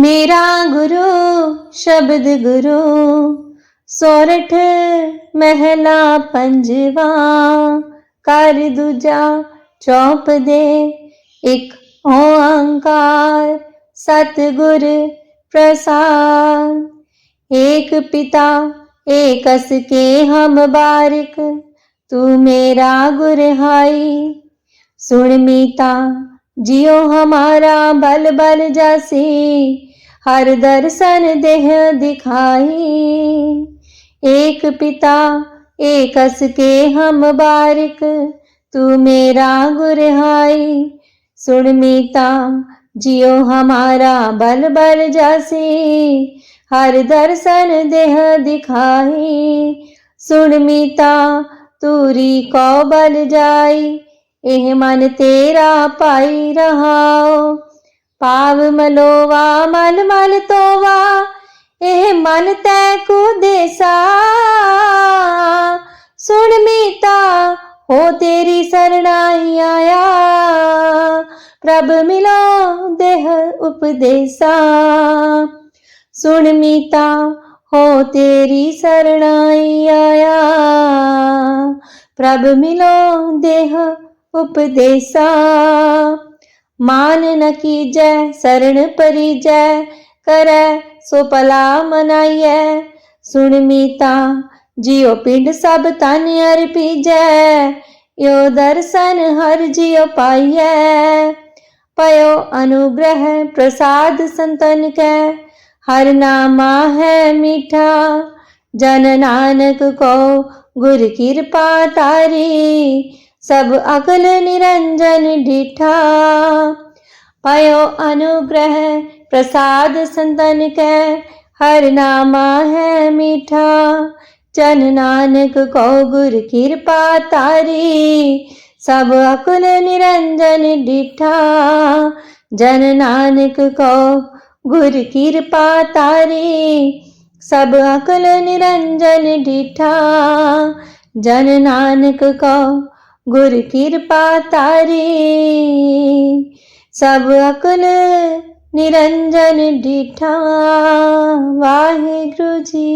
मेरा गुरु, शब्द गुरु, सोरठ महला पंजवा, कर दूजा चौप दे, एक ओंकार सतगुर प्रसाद। एक पिता, एक अस के हम बारिक, तू मेरा गुरहाई सुन मीता, जियो हमारा बल बल जासी हर दर्शन देह दिखाई। एक पिता, एक अस के हम बारिक, तू मेरा गुरहाई। सुन मीता, जियो हमारा बल बल जासी। हर दर्शन देह दिखाई। सुन मीता, तूरी को बल जाई। एह मन तेरा पाई रहाओ। पाव मलोवा मल मल तोवा एह मन तै को देसा सुन मीता हो तेरी शरणाई आया प्रभ मिलो देह उपदेसा सुन मीता हो तेरी शरणाई आया प्रभ मिलो देह उपदेसा मान न की जय शरण परिजै, करै सो भला मनाइयै। सुन मीता, जियो पिंड सब तन अर्पीजै यो दर्शन हर जियो पाइयै। पयो अनुग्रह प्रसाद संतन के, हर नामा है मीठा। जन नानक को गुर कृपा तारी सब अकल निरंजन डिठा। पयो अनुग्रह, प्रसाद संतन के हर नामा है मीठा। जन नानक को गुर कृपा तारी, सब अकुल निरंजन डिठा। जन नानक को गुर कृपा तारी, सब अकुल निरंजन डिठा। जन नानक को गुर कृपा तारी सब अकुल निरंजन डिठा वाहे गुरु जी